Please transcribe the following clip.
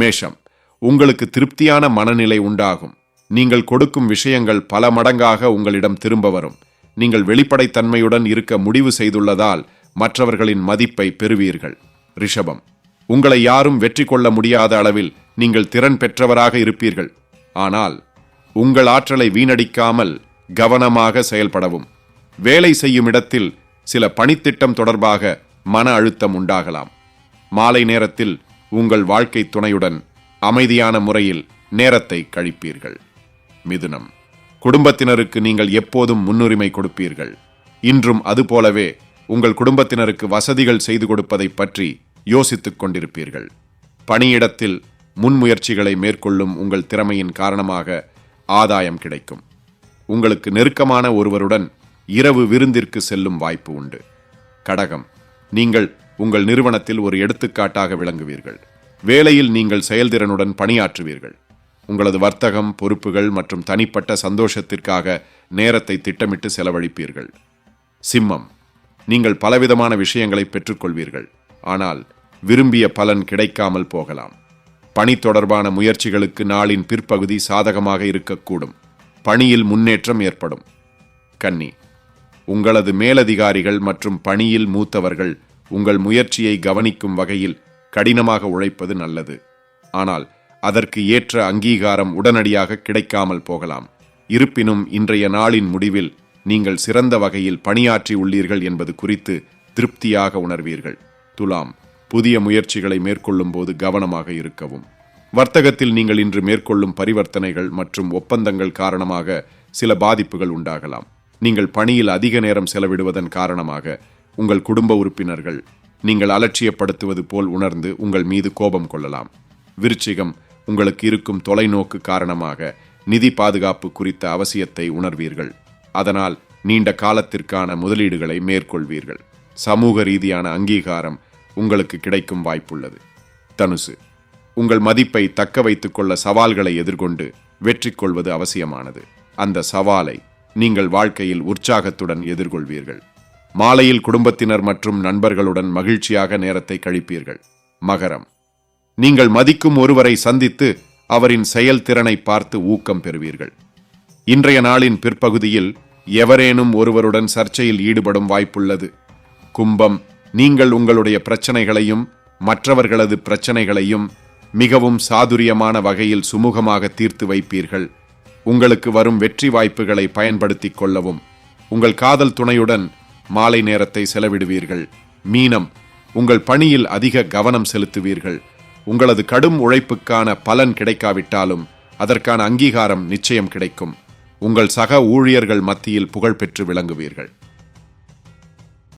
மேஷம் உங்களுக்கு திருப்தியான மனநிலை உண்டாகும். நீங்கள் கொடுக்கும் விஷயங்கள் பல மடங்காக உங்களிடம் திரும்ப வரும். நீங்கள் வெளிப்படைத்தன்மையுடன் இருக்க முடிவு செய்துள்ளதால் மற்றவர்களின் மதிப்பை பெறுவீர்கள். ரிஷபம் உங்களை யாரும் வெற்றி கொள்ள முடியாத அளவில் நீங்கள் திறன் பெற்றவராக இருப்பீர்கள். ஆனால் உங்கள் ஆற்றலை வீணடிக்காமல் கவனமாக செயல்படவும். வேலை செய்யும் இடத்தில் சில பணித்திட்டம் தொடர்பாக மன அழுத்தம் உண்டாகலாம். மாலை நேரத்தில் உங்கள் வாழ்க்கை துணையுடன் அமைதியான முறையில் நேரத்தை கழிப்பீர்கள். மிதுனம். குடும்பத்தினருக்கு நீங்கள் எப்போதும் முன்னுரிமை கொடுப்பீர்கள். இன்றும் அதுபோலவே உங்கள் குடும்பத்தினருக்கு வசதிகள் செய்து கொடுப்பதை பற்றி யோசித்துக் கொண்டிருப்பீர்கள். பணியிடத்தில் முன்முயற்சிகளை மேற்கொள்ளும் உங்கள் திறமையின் காரணமாக ஆதாயம் கிடைக்கும். உங்களுக்கு நெருக்கமான ஒருவருடன் இரவு விருந்திற்கு செல்லும் வாய்ப்பு உண்டு. கடகம். நீங்கள் உங்கள் நிறுவனத்தில் ஒரு எடுத்துக்காட்டாக விளங்குவீர்கள். வேலையில் நீங்கள் செயல்திறனுடன் பணியாற்றுவீர்கள். உங்களது வர்த்தகம் பொறுப்புகள் மற்றும் தனிப்பட்ட சந்தோஷத்திற்காக நேரத்தை திட்டமிட்டு செலவழிப்பீர்கள். சிம்மம். நீங்கள் பலவிதமான விஷயங்களை பெற்றுக்கொள்வீர்கள். ஆனால் விரும்பிய பலன் கிடைக்காமல் போகலாம். பணி தொடர்பான முயற்சிகளுக்கு நாளின் பிற்பகுதி சாதகமாக இருக்கக்கூடும். பணியில் முன்னேற்றம் ஏற்படும். கன்னி. உங்களது மேலதிகாரிகள் மற்றும் பணியில் மூத்தவர்கள் உங்கள் முயற்சியை கவனிக்கும் வகையில் கடினமாக உழைப்பது நல்லது. ஆனால் அதற்கு ஏற்ற அங்கீகாரம் உடனடியாக கிடைக்காமல் போகலாம். இருப்பினும் இன்றைய நாளின் முடிவில் நீங்கள் சிறந்த வகையில் பணியாற்றி உள்ளீர்கள் என்பது குறித்து திருப்தியாக உணர்வீர்கள். துலாம் புதிய முயற்சிகளை மேற்கொள்ளும் போது கவனமாக இருக்கவும். வர்த்தகத்தில் நீங்கள் இன்று மேற்கொள்ளும் பரிவர்த்தனைகள் மற்றும் ஒப்பந்தங்கள் காரணமாக சில பாதிப்புகள் உண்டாகலாம். நீங்கள் பணியில் அதிக நேரம் செலவிடுவதன் காரணமாக உங்கள் குடும்ப உறுப்பினர்கள். நீங்கள் அலட்சியப்படுத்துவது போல் உணர்ந்து உங்கள் மீது கோபம் கொள்ளலாம். விருச்சிகம் உங்களுக்கு இருக்கும் தொலைநோக்கு காரணமாக நிதி பாதுகாப்பு குறித்த அவசியத்தை உணர்வீர்கள். அதனால் நீண்ட காலத்திற்கான முதலீடுகளை மேற்கொள்வீர்கள். சமூக ரீதியான அங்கீகாரம் உங்களுக்கு கிடைக்கும் வாய்ப்புள்ளது. தனுசு உங்கள் மதிப்பை தக்க வைத்துக்கொள்ள சவால்களை எதிர்கொண்டு வெற்றி கொள்வது அவசியமானது. அந்த சவாலை நீங்கள் வாழ்க்கையில் உற்சாகத்துடன் எதிர்கொள்வீர்கள். மாலையில் குடும்பத்தினர் மற்றும் நண்பர்களுடன் மகிழ்ச்சியாக நேரத்தை கழிப்பீர்கள். மகரம். நீங்கள் மதிக்கும் ஒருவரை சந்தித்து அவரின் செயல்திறனை பார்த்து ஊக்கம் பெறுவீர்கள். இன்றைய நாளின் பிற்பகுதியில் எவரேனும் ஒருவருடன் சர்ச்சையில் ஈடுபடும் வாய்ப்புள்ளது. கும்பம். நீங்கள் உங்களுடைய பிரச்சனைகளையும் மற்றவர்களது பிரச்சனைகளையும் மிகவும் சாதுரியமான வகையில் சுமூகமாக தீர்த்து வைப்பீர்கள். உங்களுக்கு வரும் வெற்றி வாய்ப்புகளை பயன்படுத்திக் கொள்ளவும். உங்கள் காதல் துணையுடன் மாலை நேரத்தை செலவிடுவீர்கள். மீனம் உங்கள் பணியில் அதிக கவனம் செலுத்துவீர்கள். உங்களது கடும் உழைப்புக்கான பலன் கிடைக்காவிட்டாலும் அதற்கான அங்கீகாரம் நிச்சயம் கிடைக்கும். உங்கள் சக ஊழியர்கள் மத்தியில் புகழ் பெற்று விளங்குவீர்கள்.